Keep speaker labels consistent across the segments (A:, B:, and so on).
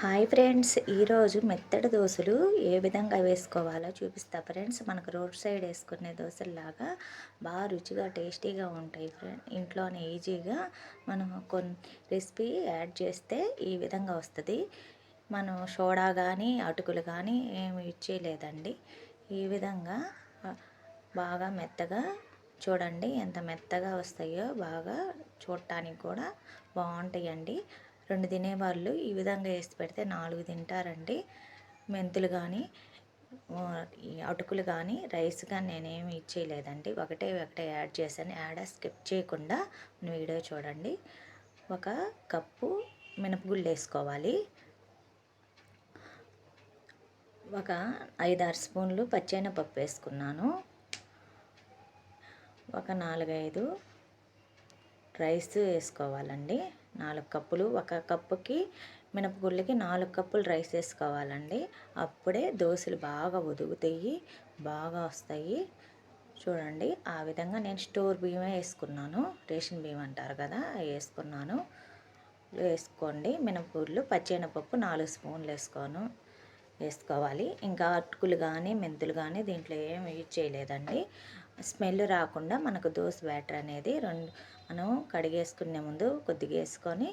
A: Hi friends ఈరోజు మెత్తడి దోశలు ఏ విధంగా వేసుకోవాలో చూపిస్తా. ఫ్రెండ్స్ మనకు రోడ్ సైడ్ వేసుకునే దోశల్లాగా బాగా రుచిగా టేస్టీగా ఉంటాయి ఫ్రెండ్ ఇంట్లోనే ఈజీగా మనం కొన్ని రెసిపీ యాడ్ చేస్తే ఈ విధంగా వస్తుంది. మనం సోడా కానీ అటుకులు కానీ ఏమి ఇచ్చేయలేదండి ఈ విధంగా బాగా మెత్తగా చూడండి ఎంత మెత్తగా వస్తాయో బాగా చూడటానికి కూడా బాగుంటాయండి. రెండు తినేవాళ్ళు. ఈ విధంగా వేసి పెడితే నాలుగు తింటారండి. మెంతులు కానీ అటుకులు కానీ రైస్ కానీ నేనేమి ఇచ్చేయలేదండి ఒకటే ఒకటే యాడ్ చేశాను. యాడ్ స్కిప్ చేయకుండా వీడియో చూడండి. ఒక కప్పు మినపగుళ్ళు వేసుకోవాలి. ఒక ఐదారు స్పూన్లు పప్పు వేసుకున్నాను. ఒక నాలుగైదు రైస్ వేసుకోవాలండి. నాలుగు కప్పులు. ఒక కప్పుకి మినపగుళ్ళకి నాలుగు కప్పులు రైస్ వేసుకోవాలండి. అప్పుడే దోశలు బాగా ఉదుగుతాయి బాగా వస్తాయి. చూడండి ఆ విధంగా నేను స్టోర్ బియ్యమే వేసుకున్నాను. రేషన్ బియ్యం అంటారు కదా వేసుకున్నాను. వేసుకోండి మినపగుళ్ళు పచ్చెనపప్పు నాలుగు స్పూన్లు వేసుకోను. వేసుకోవాలి. ఇంకా అటుకులు కానీ మెంతులు కానీ దీంట్లో ఏం యూజ్ చేయలేదండి. స్మెల్ రాకుండా మనకు దోశ బ్యాటర్ అనేది రెండు మనం కడిగేసుకునే ముందు కొద్దిగా వేసుకొని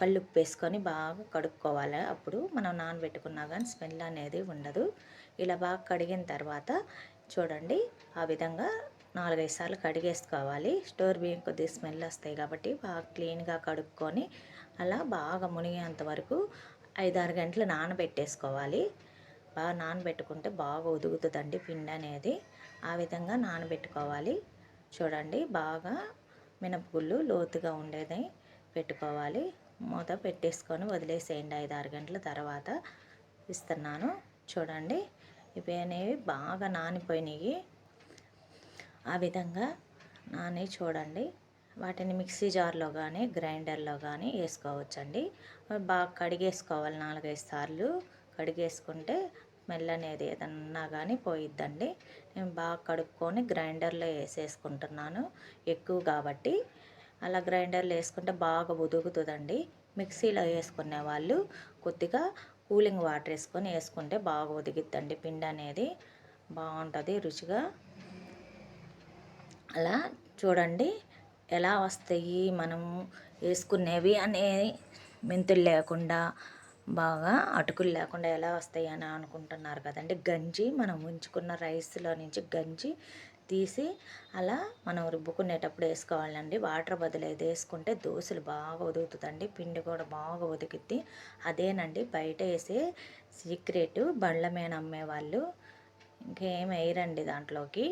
A: కళ్ళుప్పు వేసుకొని బాగా కడుక్కోవాలి. అప్పుడు మనం నానబెట్టుకున్నా కానీ స్మెల్ అనేది ఉండదు. ఇలా బాగా కడిగిన తర్వాత చూడండి ఆ విధంగా నాలుగైదు సార్లు కడిగేసుకోవాలి. స్టోర్ బియ్యం కొద్దిగా స్మెల్ వస్తాయి కాబట్టి బాగా క్లీన్గా కడుక్కొని అలా బాగా మునిగేంత వరకు ఐదారు గంటలు నానబెట్టేసుకోవాలి. బాగా నానబెట్టుకుంటే బాగా ఉదుగుతుందండి పిండి అనేది. ఆ విధంగా నానబెట్టుకోవాలి. చూడండి బాగా మినపగుళ్ళు లోతుగా ఉండేది పెట్టుకోవాలి. మూత పెట్టేసుకొని వదిలేసేయండి ఐదు ఆరు గంటల తర్వాత. ఇస్తున్నాను. చూడండి ఇవి అనేవి బాగా నానిపోయినాయి. ఆ విధంగా నాని చూడండి వాటిని మిక్సీ జార్లో కానీ గ్రైండర్లో కానీ వేసుకోవచ్చండి. బాగా కడిగేసుకోవాలి నాలుగైదు సార్లు. కడిగేసుకుంటే మెల్లనేది అనేది ఏదన్నా కానీ పోయిద్దండి. నేను బాగా కడుక్కొని గ్రైండర్లో వేసేసుకుంటున్నాను ఎక్కువ కాబట్టి. అలా గ్రైండర్లో వేసుకుంటే బాగా ఉదుగుతుందండి. మిక్సీలో వేసుకునే వాళ్ళు కొద్దిగా కూలింగ్ వాటర్ వేసుకొని వేసుకుంటే బాగా ఉదిగిద్దండి పిండి అనేది బాగుంటుంది రుచిగా. అలా చూడండి ఎలా వస్తాయి మనం వేసుకునేవి అనే మెంతులు లేకుండా బాగా అటుకులు లేకుండా ఎలా వస్తాయి అని అనుకుంటున్నారు కదండి గంజి మనం ఉంచుకున్న రైస్లో నుంచి గంజి తీసి అలా మనం రుబ్బుకునేటప్పుడు వేసుకోవాలండి. వాటర్ బదులు ఏది వేసుకుంటే దోశలు బాగా ఉదుగుతుందండి పిండి కూడా బాగా ఉదిగిద్ది అదేనండి బయట వేసే సీక్రెట్ బండ్ల మీద అమ్మేవాళ్ళు ఇంకేం వేయరండి దాంట్లోకి.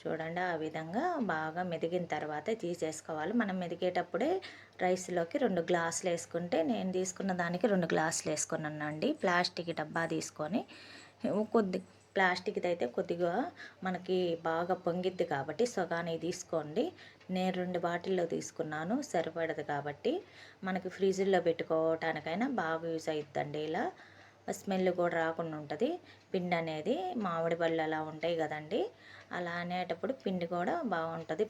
A: చూడండి ఆ విధంగా బాగా మెదిగిన తర్వాత తీసేసుకోవాలి. మనం మెదిగేటప్పుడే రైస్లోకి రెండు గ్లాసులు వేసుకుంటే నేను తీసుకున్న దానికి రెండు గ్లాసులు వేసుకున్నానండి ప్లాస్టిక్ డబ్బా తీసుకొని కొద్ది ప్లాస్టిక్ది అయితే కొద్దిగా మనకి బాగా పొంగిద్ది కాబట్టి సొగానే తీసుకోండి. నేను రెండు బాటిల్లో తీసుకున్నాను సరిపడదు కాబట్టి మనకి ఫ్రిడ్జ్లో పెట్టుకోవటానికైనా బాగా యూజ్ అవుతుందండి ఇలా. స్మెల్ కూడా రాకుండా ఉంటుంది. పిండి అనేది మామిడి పళ్ళు అలా ఉంటాయి కదండి. అలా అనేటప్పుడు పిండి కూడా బాగుంటుంది.